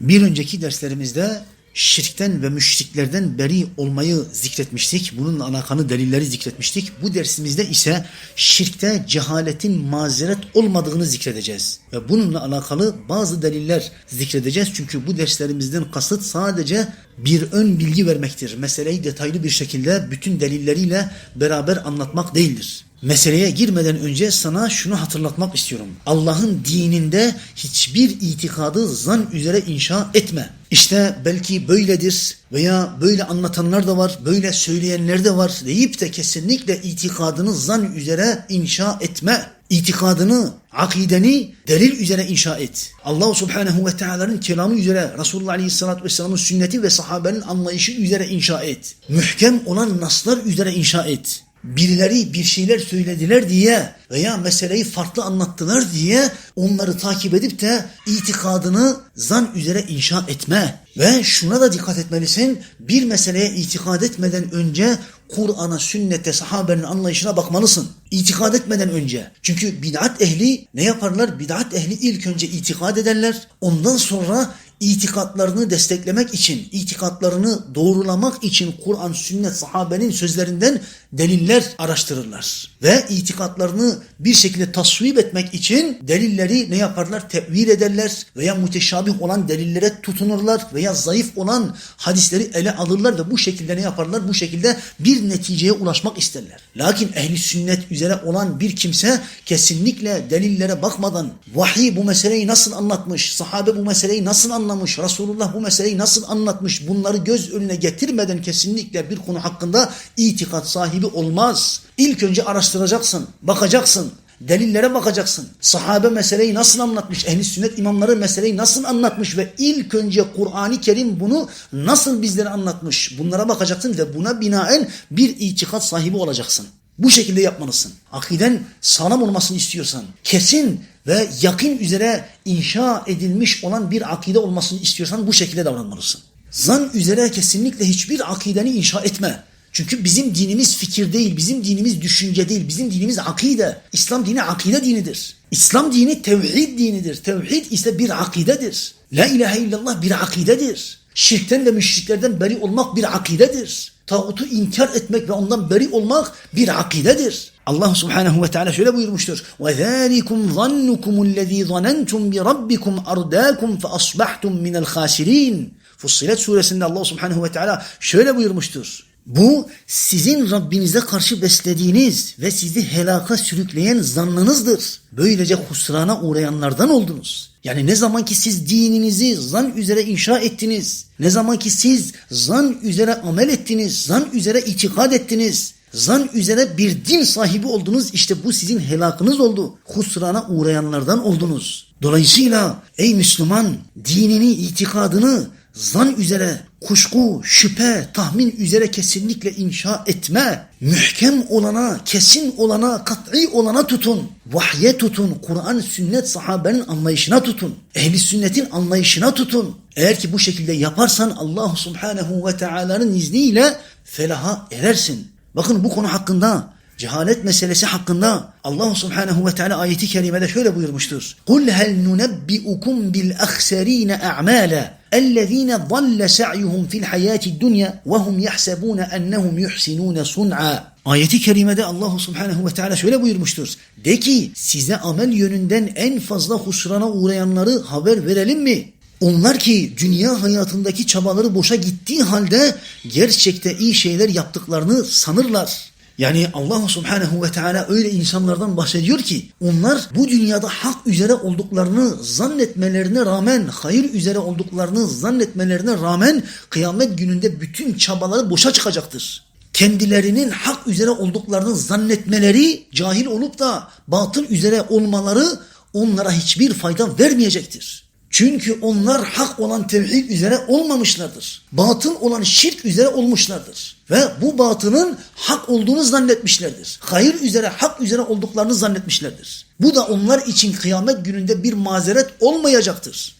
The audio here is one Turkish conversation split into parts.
Bir önceki derslerimizde şirkten ve müşriklerden beri olmayı zikretmiştik. Bununla alakalı delilleri zikretmiştik. Bu dersimizde ise şirkte cehaletin mazeret olmadığını zikredeceğiz. Ve bununla alakalı bazı deliller zikredeceğiz. Çünkü bu derslerimizden kasıt sadece bir ön bilgi vermektir. Meseleyi detaylı bir şekilde bütün delilleriyle beraber anlatmak değildir. Meseleye girmeden önce sana şunu hatırlatmak istiyorum. Allah'ın dininde hiçbir itikadı zan üzere inşa etme. İşte belki böyledir veya böyle anlatanlar da var, böyle söyleyenler de var deyip de kesinlikle itikadını zan üzere inşa etme. İtikadını, akideni delil üzere inşa et. Allah Subhanahu ve Teala'nın kelamı üzere, Resulullah Aleyhisselatü Vesselam'ın sünneti ve sahabenin anlayışı üzere inşa et. Mühkem olan naslar üzere inşa et birileri bir şeyler söylediler diye veya meseleyi farklı anlattılar diye onları takip edip de itikadını zan üzere inşa etme. Ve şuna da dikkat etmelisin. Bir meseleye itikad etmeden önce Kur'an'a, sünnete, sahabenin anlayışına bakmalısın. İtikad etmeden önce. Çünkü bid'at ehli ne yaparlar? Bid'at ehli ilk önce itikad ederler. Ondan sonra itikatlarını desteklemek için, itikatlarını doğrulamak için Kur'an, sünnet, sahabenin sözlerinden deliller araştırırlar. Ve itikatlarını bir şekilde tasvip etmek için delilleri ne yaparlar? Tevil ederler veya müteşabih olan delillere tutunurlar veya zayıf olan hadisleri ele alırlar ve bu şekilde ne yaparlar? Bu şekilde bir neticeye ulaşmak isterler. Lakin ehli sünnet üzere olan bir kimse kesinlikle delillere bakmadan vahiy bu meseleyi nasıl anlatmış, sahabe bu meseleyi nasıl anlamış, Resulullah bu meseleyi nasıl anlatmış bunları göz önüne getirmeden kesinlikle bir konu hakkında itikat sahibi olmaz. İlk önce araştıracaksın, bakacaksın. Delillere bakacaksın. Sahabe meseleyi nasıl anlatmış? Ehli sünnet imamları meseleyi nasıl anlatmış? Ve ilk önce Kur'an-ı Kerim bunu nasıl bizlere anlatmış? Bunlara bakacaksın ve buna binaen bir itikat sahibi olacaksın. Bu şekilde yapmalısın. Akiden sağlam olmasını istiyorsan, kesin ve yakın üzere inşa edilmiş olan bir akide olmasını istiyorsan bu şekilde davranmalısın. Zan üzere kesinlikle hiçbir akideni inşa etme. Çünkü bizim dinimiz fikir değil, bizim dinimiz düşünce değil, bizim dinimiz akide. İslam dini akide dinidir. İslam dini tevhid dinidir. Tevhid ise bir akidedir. La ilahe illallah bir akidedir. Şirkten ve müşriklerden beri olmak bir akidedir Tağutu inkar etmek ve ondan beri olmak bir akidedir. Allah subhanehu ve teala şöyle buyurmuştur. وَذَٰلِكُمْ ظَنُّكُمُ الَّذ۪ي ظَنَنْتُمْ بِرَبِّكُمْ أَرْدَاكُمْ فَأَصْبَحْتُمْ مِنَ الْخَاسِر۪ينَ Fussilet suresinde Allah subhanehu ve teala şöyle buyurmuştur. Bu sizin Rabbinize karşı beslediğiniz ve sizi helaka sürükleyen zannınızdır. Böylece husrana uğrayanlardan oldunuz. Yani ne zaman ki siz dininizi zan üzere inşa ettiniz, ne zaman ki siz zan üzere amel ettiniz, zan üzere itikad ettiniz, zan üzere bir din sahibi oldunuz, işte bu sizin helakınız oldu. Husrana uğrayanlardan oldunuz. Dolayısıyla ey Müslüman dinini, itikadını zan üzere, kuşku, şüphe, tahmin üzere kesinlikle inşa etme. Mühkem olana, kesin olana, kat'i olana tutun. Vahye tutun. Kur'an, sünnet, sahabenin anlayışına tutun. Ehli sünnetin anlayışına tutun. Eğer ki bu şekilde yaparsan Allah subhanehu ve teala'nın izniyle felaha erersin. Bakın bu konu hakkında cehalet meselesi hakkında Allah Subhanahu ve Teala ayeti kerimede şöyle buyurmuştur. Kul hel nunebbiukum bil ahserine a'mala اَلَّذ۪ينَ ضَلَّ سَعْيُهُمْ فِي الْحَيَاةِ الدُّنْيَا وَهُمْ يَحْسَبُونَ اَنَّهُمْ يُحْسِنُونَ صُنْعًا Ayeti kerimede Allahu Subhanahu ve Teala şöyle buyurmuştur. De ki size amel yönünden en fazla husrana uğrayanları haber verelim mi? Onlar ki dünya hayatındaki çabaları boşa gittiği halde gerçekte iyi şeyler yaptıklarını sanırlar. Yani Allah subhanehu ve teala öyle insanlardan bahsediyor ki onlar bu dünyada hak üzere olduklarını zannetmelerine rağmen hayır üzere olduklarını zannetmelerine rağmen kıyamet gününde bütün çabaları boşa çıkacaktır. Kendilerinin hak üzere olduklarını zannetmeleri cahil olup da batıl üzere olmaları onlara hiçbir fayda vermeyecektir. Çünkü onlar hak olan tevhid üzere olmamışlardır. Batıl olan şirk üzere olmuşlardır. Ve bu batının hak olduğunu zannetmişlerdir. Hayır üzere, hak üzere olduklarını zannetmişlerdir. Bu da onlar için kıyamet gününde bir mazeret olmayacaktır.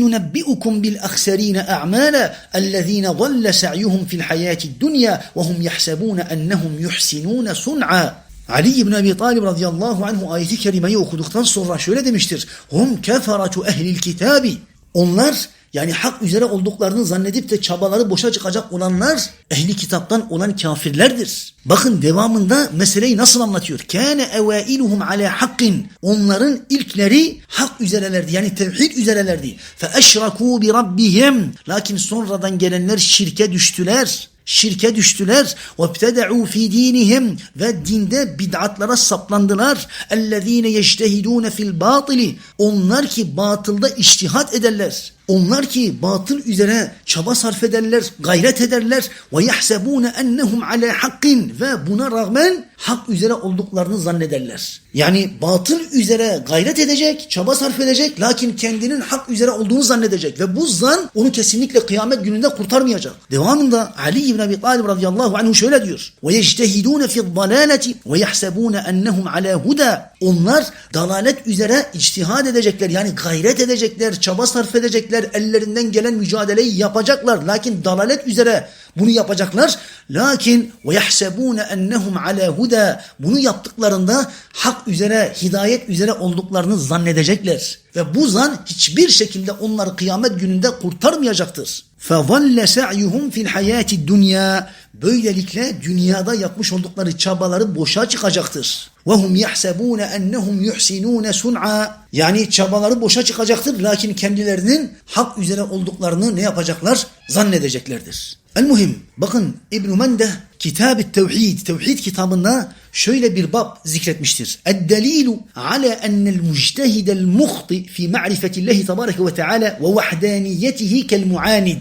Nunebbiukum bil ahserine a'mala ellezine zalle sa'yuhum fil hayati dunya ve hum yahsebun ennehum yuhsinun sun'a. Ali İbn Abi Talib radıyallahu anhu ayeti kerimeyi okuduktan sonra şöyle demiştir. Hum keferatu ehlil kitabi. Onlar yani hak üzere olduklarını zannedip de çabaları boşa çıkacak olanlar ehli kitaptan olan kafirlerdir. Bakın devamında meseleyi nasıl anlatıyor? Kâne evâiluhum alâ hakkin. Onların ilkleri hak üzerelerdi. Yani tevhid üzerelerdi. Fe eşrakû bi rabbihim. Lakin sonradan gelenler şirke düştüler şirke düştüler. وَابْتَدَعُوا فِي دِينِهِمْ Ve dinde bid'atlara saplandılar. اَلَّذ۪ينَ يَجْتَهِدُونَ فِي الْبَاطِلِ Onlar ki batılda iştihat ederler. Onlar ki batıl üzere çaba sarf ederler, gayret ederler ve yahsebune ennehum ala ve buna rağmen hak üzere olduklarını zannederler. Yani batıl üzere gayret edecek, çaba sarf edecek lakin kendinin hak üzere olduğunu zannedecek ve bu zan onu kesinlikle kıyamet gününde kurtarmayacak. Devamında Ali ibn Abi Talib radıyallahu anhu şöyle diyor. Ve yectehidune fi'd dalaleti ve yahsebune ennehum ala. Onlar dalalet üzere içtihad edecekler yani gayret edecekler, çaba sarf edecekler edecekler. Ellerinden gelen mücadeleyi yapacaklar. Lakin dalalet üzere bunu yapacaklar. Lakin ve yahsebun ennehum ala huda. Bunu yaptıklarında hak üzere, hidayet üzere olduklarını zannedecekler ve bu zan hiçbir şekilde onları kıyamet gününde kurtarmayacaktır. فَظَلَّ سَعْيُهُمْ fil الْحَيَاةِ dünya Böylelikle dünyada yapmış oldukları çabaları boşa çıkacaktır. وَهُمْ يَحْسَبُونَ اَنَّهُمْ يُحْسِنُونَ سُنْعَا Yani çabaları boşa çıkacaktır. Lakin kendilerinin hak üzere olduklarını ne yapacaklar? Zannedeceklerdir. El muhim bakın İbn-i Mende Kitab-ı Tevhid, Tevhid kitabında şöyle bir bab zikretmiştir. Ennel muctehidel muhti fi ma'rifetillahi tebareke ve teala ve vahdaniyetihi kel muanid.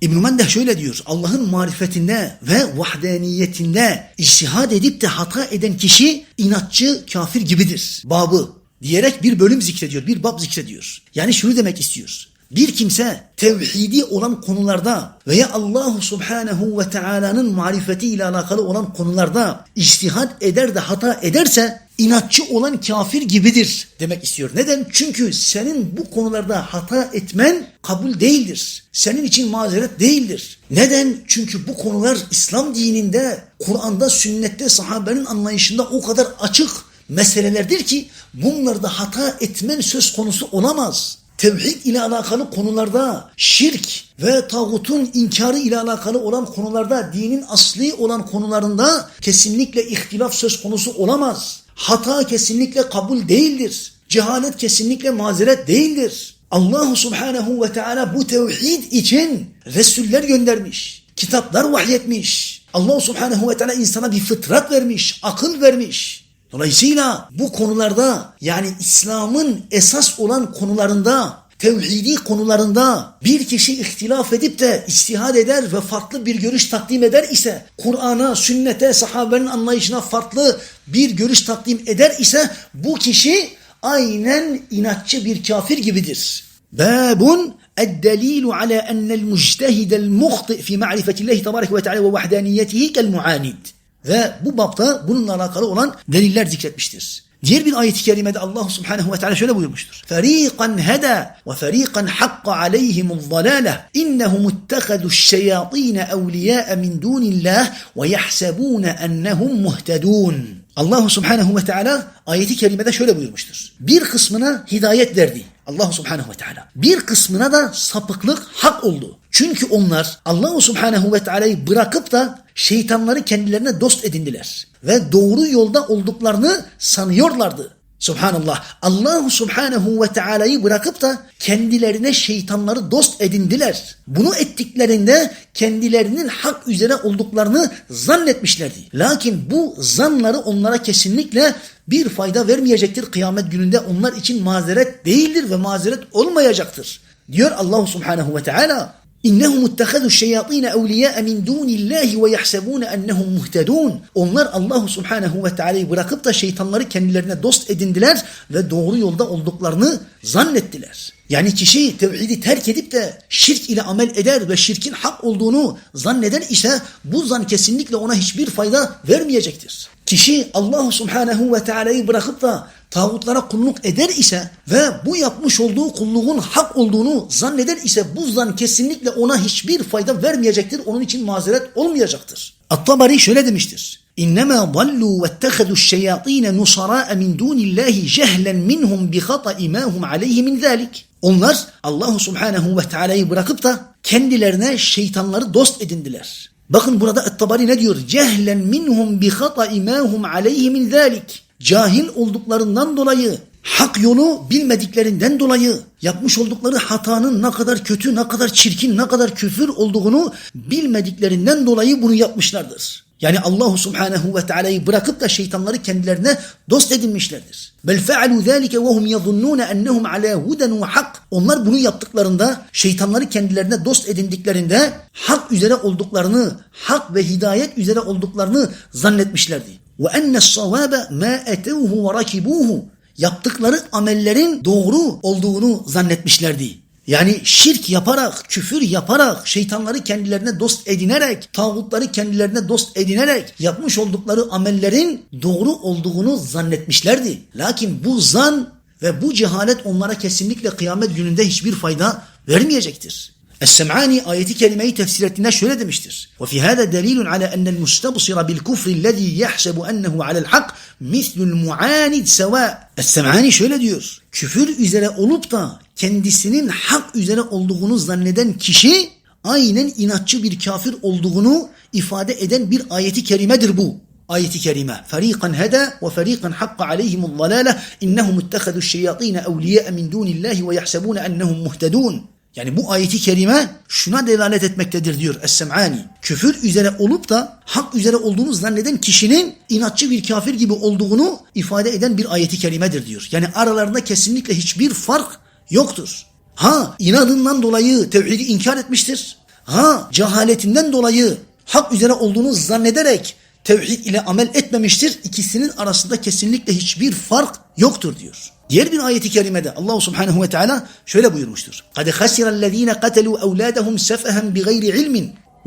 İbn Mendeh şöyle diyor. Allah'ın marifetinde ve vahdaniyetinde iştihad edip de hata eden kişi inatçı kafir gibidir. Babı diyerek bir bölüm zikrediyor. Bir bab zikrediyor. Yani şunu demek istiyor. Bir kimse tevhidi olan konularda veya Allahu Subhanahu ve Taala'nın marifeti ile alakalı olan konularda iştihad eder de hata ederse inatçı olan kafir gibidir demek istiyor. Neden? Çünkü senin bu konularda hata etmen kabul değildir. Senin için mazeret değildir. Neden? Çünkü bu konular İslam dininde, Kur'an'da, sünnette, sahabenin anlayışında o kadar açık meselelerdir ki bunlarda hata etmen söz konusu olamaz tevhid ile alakalı konularda, şirk ve tağutun inkarı ile alakalı olan konularda, dinin asli olan konularında kesinlikle ihtilaf söz konusu olamaz. Hata kesinlikle kabul değildir. Cehalet kesinlikle mazeret değildir. Allah subhanehu ve teala bu tevhid için Resuller göndermiş. Kitaplar vahyetmiş. Allah subhanehu ve teala insana bir fıtrat vermiş, akıl vermiş. Dolayısıyla bu konularda yani İslam'ın esas olan konularında tevhidi konularında bir kişi ihtilaf edip de istihad eder ve farklı bir görüş takdim eder ise Kur'an'a, sünnete, sahabenin anlayışına farklı bir görüş takdim eder ise bu kişi aynen inatçı bir kafir gibidir. Babun الدليل على أن المجتهد المخطئ في معرفة الله تبارك وتعالى ووحدانيته كالمعاند ve bu bapta bununla alakalı olan deliller zikretmiştir. Diğer bir ayet-i kerimede Allah Subhanahu ve Teala şöyle buyurmuştur. Feriqan heda ve feriqan hakka aleyhimul zalale innehum ittehadu şeyatin evliya min dunillah ve yahsebun ennehum muhtedun. Allah Subhanahu ve Teala ayeti kerimede şöyle buyurmuştur. Bir kısmına hidayet verdi. Allah Subhanahu ve Teala. Bir kısmına da sapıklık hak oldu. Çünkü onlar Allah Subhanahu ve Teala'yı bırakıp da şeytanları kendilerine dost edindiler. Ve doğru yolda olduklarını sanıyorlardı. Subhanallah. Allah Subhanahu ve Teala'yı bırakıp da kendilerine şeytanları dost edindiler. Bunu ettiklerinde kendilerinin hak üzere olduklarını zannetmişlerdi. Lakin bu zanları onlara kesinlikle bir fayda vermeyecektir. Kıyamet gününde onlar için mazeret değildir ve mazeret olmayacaktır. Diyor Allah Subhanahu ve Teala. İnnehum ittehadu şeyatin evliya min dunillahi ve yahsebun ennehum muhtedun. Onlar Allah Subhanahu ve Teala'yı bırakıp da şeytanları kendilerine dost edindiler ve doğru yolda olduklarını zannettiler. Yani kişi tevhidi terk edip de şirk ile amel eder ve şirkin hak olduğunu zanneder ise bu zan kesinlikle ona hiçbir fayda vermeyecektir. Kişi Allah Subhanahu ve Teala'yı bırakıp da tağutlara kulluk eder ise ve bu yapmış olduğu kulluğun hak olduğunu zanneder ise bu zan kesinlikle ona hiçbir fayda vermeyecektir. Onun için mazeret olmayacaktır. At-Tabari şöyle demiştir. İnnemâ dallu vettehedû şeyatîne nusarâe min dûnillâhi cehlen minhum bi khata'i mâ hum aleyhi min zâlik. Onlar Allahu Subhanahu ve Teala'yı bırakıp da kendilerine şeytanları dost edindiler. Bakın burada Et-Tabari ne diyor? Cehlen minhum bi hata'i ma hum aleyhi min zalik. Cahil olduklarından dolayı hak yolu bilmediklerinden dolayı yapmış oldukları hatanın ne kadar kötü, ne kadar çirkin, ne kadar küfür olduğunu bilmediklerinden dolayı bunu yapmışlardır. Yani Allahu Subhanahu ve Teala'yı bırakıp da şeytanları kendilerine dost edinmişlerdir. Bel fealu zalike ve hum yazunnun ennehum ala huden ve hak. Onlar bunu yaptıklarında şeytanları kendilerine dost edindiklerinde hak üzere olduklarını, hak ve hidayet üzere olduklarını zannetmişlerdi. Ve enne savabe ma etevhu ve rakibuhu. Yaptıkları amellerin doğru olduğunu zannetmişlerdi. Yani şirk yaparak, küfür yaparak, şeytanları kendilerine dost edinerek, tağutları kendilerine dost edinerek yapmış oldukları amellerin doğru olduğunu zannetmişlerdi. Lakin bu zan ve bu cehalet onlara kesinlikle kıyamet gününde hiçbir fayda vermeyecektir. Es-Sem'ani ayeti kerimeyi tefsir ettiğinde şöyle demiştir. وَفِي هَذَا دَلِيلٌ عَلَى أَنَّ الْمُسْتَبْصِرَ بِالْكُفْرِ الَّذ۪ي يَحْسَبُ أَنَّهُ عَلَى الْحَقِّ مِثْلُ الْمُعَانِدْ سَوَاء Es-Sem'ani şöyle diyor. Küfür üzere olup da kendisinin hak üzere olduğunu zanneden kişi aynen inatçı bir kafir olduğunu ifade eden bir ayeti kerimedir bu. ayeti kerime. Feriqan heda ve feriqan hakka aleyhimul zalale innehum ittehadu şeyatine evliya min dunillahi ve yahsebune ennehum muhtedun. Yani bu ayeti kerime şuna delalet etmektedir diyor Es-Sem'ani. Küfür üzere olup da hak üzere olduğunu zanneden kişinin inatçı bir kafir gibi olduğunu ifade eden bir ayeti kerimedir diyor. Yani aralarında kesinlikle hiçbir fark yoktur. Ha inadından dolayı tevhidi inkar etmiştir. Ha cehaletinden dolayı hak üzere olduğunu zannederek tevhid ile amel etmemiştir. İkisinin arasında kesinlikle hiçbir fark yoktur diyor. Diğer bir ayeti kerimede Allah Subhanahu ve Teala şöyle buyurmuştur. قَدْ خَسِرَ الَّذ۪ينَ قَتَلُوا أَوْلَادَهُمْ سَفَهًا بِغَيْرِ عِلْمٍ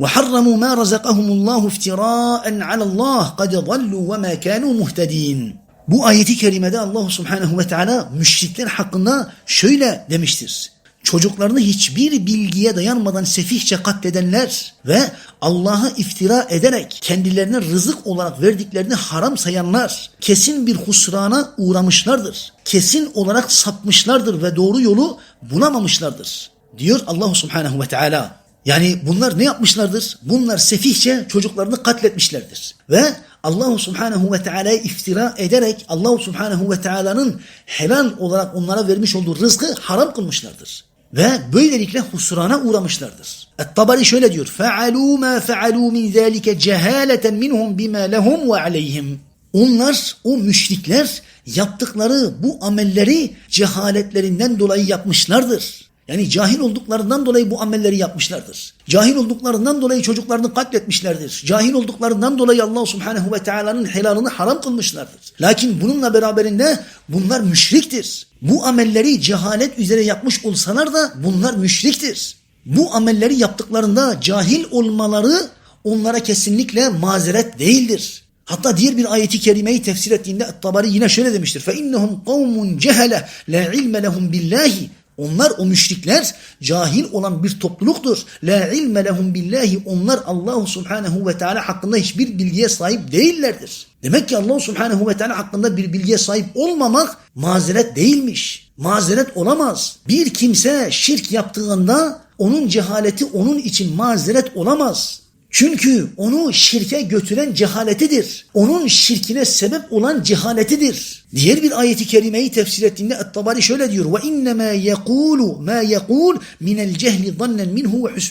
وَحَرَّمُوا مَا رَزَقَهُمُ اللّٰهُ افتراء عَلَى اللّٰهِ قَدْ ضَلُّوا وَمَا كَانُوا مُهْتَد۪ينَ bu ayeti kerimede Allah Subhanahu ve Teala müşrikler hakkında şöyle demiştir çocuklarını hiçbir bilgiye dayanmadan sefihçe katledenler ve Allah'a iftira ederek kendilerine rızık olarak verdiklerini haram sayanlar kesin bir husrana uğramışlardır. Kesin olarak sapmışlardır ve doğru yolu bulamamışlardır. Diyor Allah Subhanahu ve Teala. Yani bunlar ne yapmışlardır? Bunlar sefihçe çocuklarını katletmişlerdir. Ve Allahu Subhanahu ve Teala'ya iftira ederek Allahu Subhanahu ve Teala'nın helal olarak onlara vermiş olduğu rızkı haram kılmışlardır. Ve böylelikle husrana uğramışlardır. Et-Tabari şöyle diyor. فَعَلُوا مَا فَعَلُوا مِنْ ذَٰلِكَ جَهَالَةً مِنْهُمْ بِمَا لَهُمْ وَعَلَيْهِمْ Onlar, o müşrikler yaptıkları bu amelleri cehaletlerinden dolayı yapmışlardır. Yani cahil olduklarından dolayı bu amelleri yapmışlardır. Cahil olduklarından dolayı çocuklarını katletmişlerdir. Cahil olduklarından dolayı Allah Subhanahu ve Teala'nın helalını haram kılmışlardır. Lakin bununla beraberinde bunlar müşriktir. Bu amelleri cehalet üzere yapmış olsalar da bunlar müşriktir. Bu amelleri yaptıklarında cahil olmaları onlara kesinlikle mazeret değildir. Hatta diğer bir ayeti kerimeyi tefsir ettiğinde Tabari yine şöyle demiştir. فَاِنَّهُمْ قَوْمٌ جَهَلَ لَا عِلْمَ لَهُمْ بِاللّٰهِ onlar o müşrikler cahil olan bir topluluktur. La ilme lehum billahi. Onlar Allahu Subhanahu ve Teala hakkında hiçbir bilgiye sahip değillerdir. Demek ki Allah Subhanahu ve Teala hakkında bir bilgiye sahip olmamak mazeret değilmiş. Mazeret olamaz. Bir kimse şirk yaptığında onun cehaleti onun için mazeret olamaz. Çünkü onu şirke götüren cehaletidir. Onun şirkine sebep olan cehaletidir. Diğer bir ayeti kerimeyi tefsir ettiğinde Et-Tabari şöyle diyor. Ve innema yekulu ma yekul minel cehli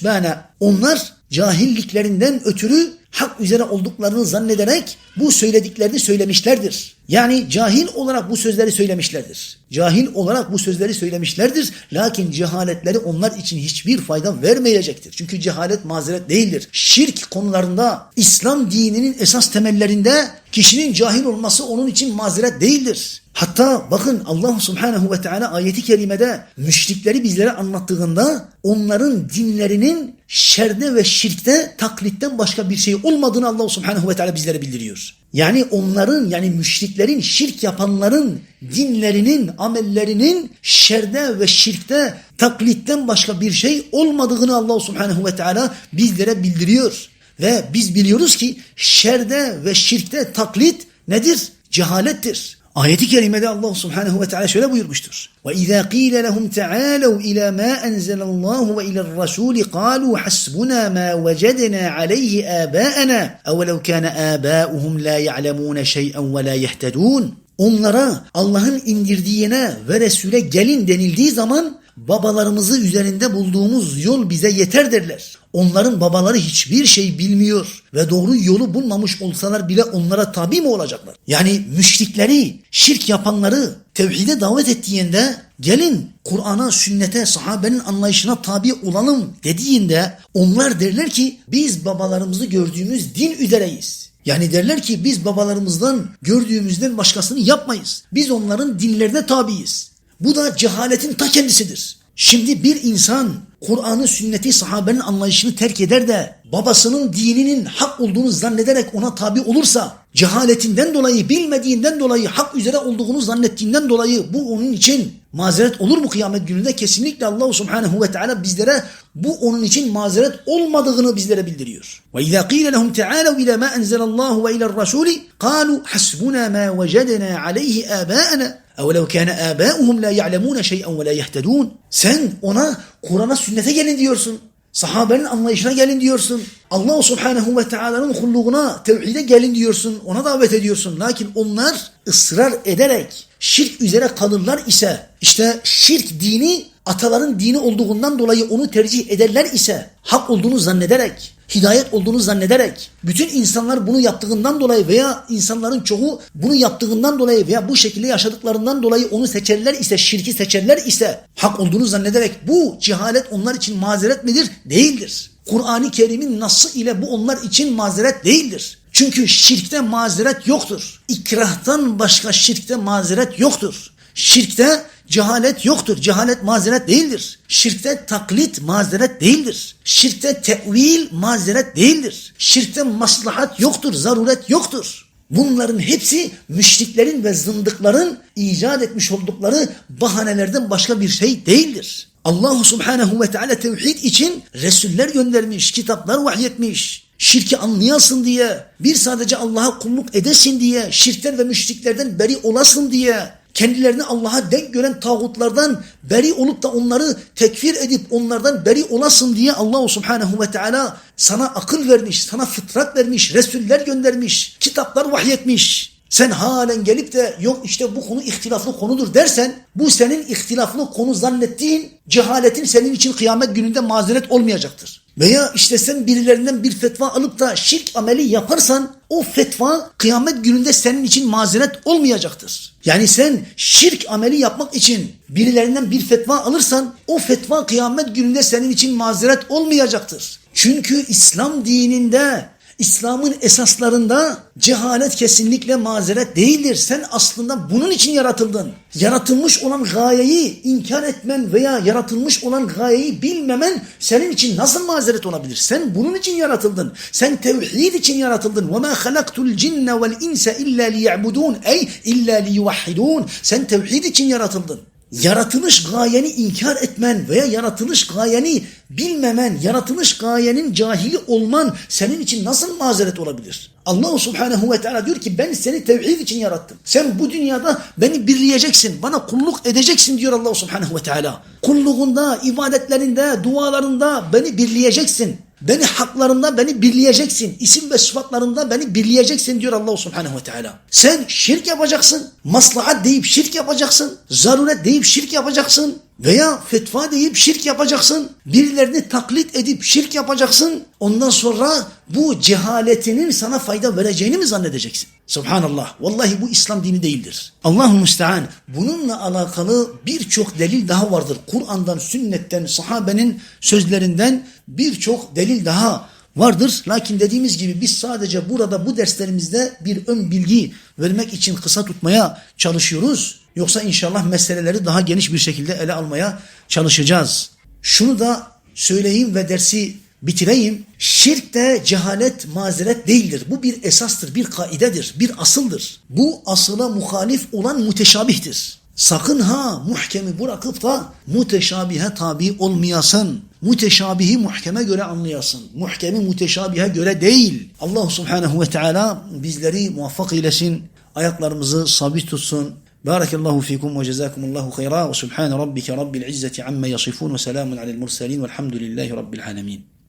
zannen. Onlar cahilliklerinden ötürü hak üzere olduklarını zannederek bu söylediklerini söylemişlerdir. Yani cahil olarak bu sözleri söylemişlerdir. Cahil olarak bu sözleri söylemişlerdir. Lakin cehaletleri onlar için hiçbir fayda vermeyecektir. Çünkü cehalet mazeret değildir. Şirk konularında İslam dininin esas temellerinde kişinin cahil olması onun için mazeret değildir. Hatta bakın Allah Subhanahu ve Teala ayeti kerimede müşrikleri bizlere anlattığında onların dinlerinin şerde ve şirkte taklitten başka bir şey olmadığını Allah Subhanahu ve Teala bizlere bildiriyor. Yani onların yani müşriklerin şirk yapanların dinlerinin amellerinin şerde ve şirkte taklitten başka bir şey olmadığını Allah Subhanahu ve Teala bizlere bildiriyor. Ve biz biliyoruz ki şerde ve şirkte taklit nedir? Cehalettir. Ayeti kerimede Allah Subhanahu ve Teala şöyle buyurmuştur. Ve izâ qîle lehum teâlev ilâ mâ enzelallahu ve ilâ'r rasûli qâlû hasbunâ mâ vecednâ aleyhi âbâenâ ev lev kâne âbâuhum lâ ya'lemûne şey'en ve lâ yehtedûn. Onlara Allah'ın indirdiğine ve Resul'e gelin denildiği zaman babalarımızı üzerinde bulduğumuz yol bize yeter derler. Onların babaları hiçbir şey bilmiyor ve doğru yolu bulmamış olsalar bile onlara tabi mi olacaklar? Yani müşrikleri, şirk yapanları tevhide davet ettiğinde gelin Kur'an'a, sünnete, sahabenin anlayışına tabi olalım dediğinde onlar derler ki biz babalarımızı gördüğümüz din üzereyiz. Yani derler ki biz babalarımızdan gördüğümüzden başkasını yapmayız. Biz onların dinlerine tabiiz. Bu da cehaletin ta kendisidir. Şimdi bir insan Kur'an'ı, sünneti, sahabenin anlayışını terk eder de babasının dininin hak olduğunu zannederek ona tabi olursa cehaletinden dolayı, bilmediğinden dolayı, hak üzere olduğunu zannettiğinden dolayı bu onun için mazeret olur mu kıyamet gününde? Kesinlikle Allah Subhanahu ve Teala bizlere bu onun için mazeret olmadığını bizlere bildiriyor. İzâ qîle lehum teâlev ilâ mâ enzelallahu ve ilâ'r rasûli kâlu hasbunâ mâ vecednâ aleyhi âbâena اَوْلَوْ كَانَ آبَاؤُهُمْ لَا يَعْلَمُونَ شَيْئًا وَلَا يَهْتَدُونَ Sen ona Kur'an'a sünnete gelin diyorsun. Sahabenin anlayışına gelin diyorsun. Allah subhanehu ve teala'nın kulluğuna, tevhide gelin diyorsun. Ona davet ediyorsun. Lakin onlar ısrar ederek şirk üzere kalırlar ise işte şirk dini ataların dini olduğundan dolayı onu tercih ederler ise hak olduğunu zannederek hidayet olduğunu zannederek bütün insanlar bunu yaptığından dolayı veya insanların çoğu bunu yaptığından dolayı veya bu şekilde yaşadıklarından dolayı onu seçerler ise şirki seçerler ise hak olduğunu zannederek bu cehalet onlar için mazeret midir? Değildir. Kur'an-ı Kerim'in nasıl ile bu onlar için mazeret değildir. Çünkü şirkte mazeret yoktur. İkrahtan başka şirkte mazeret yoktur. Şirkte cehalet yoktur. Cehalet mazeret değildir. Şirkte taklit mazeret değildir. Şirkte tevil mazeret değildir. Şirkte maslahat yoktur, zaruret yoktur. Bunların hepsi müşriklerin ve zındıkların icat etmiş oldukları bahanelerden başka bir şey değildir. Allah subhanehu ve teala tevhid için Resuller göndermiş, kitaplar vahyetmiş. Şirki anlayasın diye, bir sadece Allah'a kulluk edesin diye, şirkten ve müşriklerden beri olasın diye, kendilerini Allah'a denk gören tağutlardan beri olup da onları tekfir edip onlardan beri olasın diye Allah Subhanahu ve Teala sana akıl vermiş, sana fıtrat vermiş, Resuller göndermiş, kitaplar vahyetmiş. Sen halen gelip de yok işte bu konu ihtilaflı konudur dersen bu senin ihtilaflı konu zannettiğin cehaletin senin için kıyamet gününde mazeret olmayacaktır. Veya işte sen birilerinden bir fetva alıp da şirk ameli yaparsan o fetva kıyamet gününde senin için mazeret olmayacaktır. Yani sen şirk ameli yapmak için birilerinden bir fetva alırsan o fetva kıyamet gününde senin için mazeret olmayacaktır. Çünkü İslam dininde İslam'ın esaslarında cehalet kesinlikle mazeret değildir. Sen aslında bunun için yaratıldın. Yaratılmış olan gayeyi inkar etmen veya yaratılmış olan gayeyi bilmemen senin için nasıl mazeret olabilir? Sen bunun için yaratıldın. Sen tevhid için yaratıldın. وَمَا خَلَقْتُ الْجِنَّ وَالْاِنْسَ اِلَّا لِيَعْبُدُونَ Ey illa liyuvahhidun. Sen tevhid için yaratıldın yaratılış gayeni inkar etmen veya yaratılış gayeni bilmemen, yaratılış gayenin cahili olman senin için nasıl mazeret olabilir? Allah subhanehu ve teala diyor ki ben seni tevhid için yarattım. Sen bu dünyada beni birleyeceksin, bana kulluk edeceksin diyor Allah subhanehu ve teala. Kulluğunda, ibadetlerinde, dualarında beni birleyeceksin. Beni haklarında beni birleyeceksin. İsim ve sıfatlarında beni birleyeceksin diyor Allah subhanehu ve teala. Sen şirk yapacaksın. Maslahat deyip şirk yapacaksın. Zaruret deyip şirk yapacaksın. Veya fetva deyip şirk yapacaksın. Birilerini taklit edip şirk yapacaksın. Ondan sonra bu cehaletinin sana fayda vereceğini mi zannedeceksin? Subhanallah. Vallahi bu İslam dini değildir. Allahu müstean. Bununla alakalı birçok delil daha vardır. Kur'an'dan, sünnetten, sahabenin sözlerinden birçok delil daha vardır. Lakin dediğimiz gibi biz sadece burada bu derslerimizde bir ön bilgi vermek için kısa tutmaya çalışıyoruz. Yoksa inşallah meseleleri daha geniş bir şekilde ele almaya çalışacağız. Şunu da söyleyeyim ve dersi bitireyim. Şirk de cehalet mazeret değildir. Bu bir esastır, bir kaidedir, bir asıldır. Bu asıla muhalif olan müteşabihtir. Sakın ha muhkemi bırakıp da müteşabihe tabi olmayasın. Müteşabihi muhkeme göre anlayasın. Muhkemi müteşabihe göre değil. Allah subhanehu ve teala bizleri muvaffak eylesin. ayaklarımızı sabit tutsun. بارك الله فيكم وجزاكم الله خيرا وسبحان ربك رب العزة عما يصفون وسلام على المرسلين والحمد لله رب العالمين.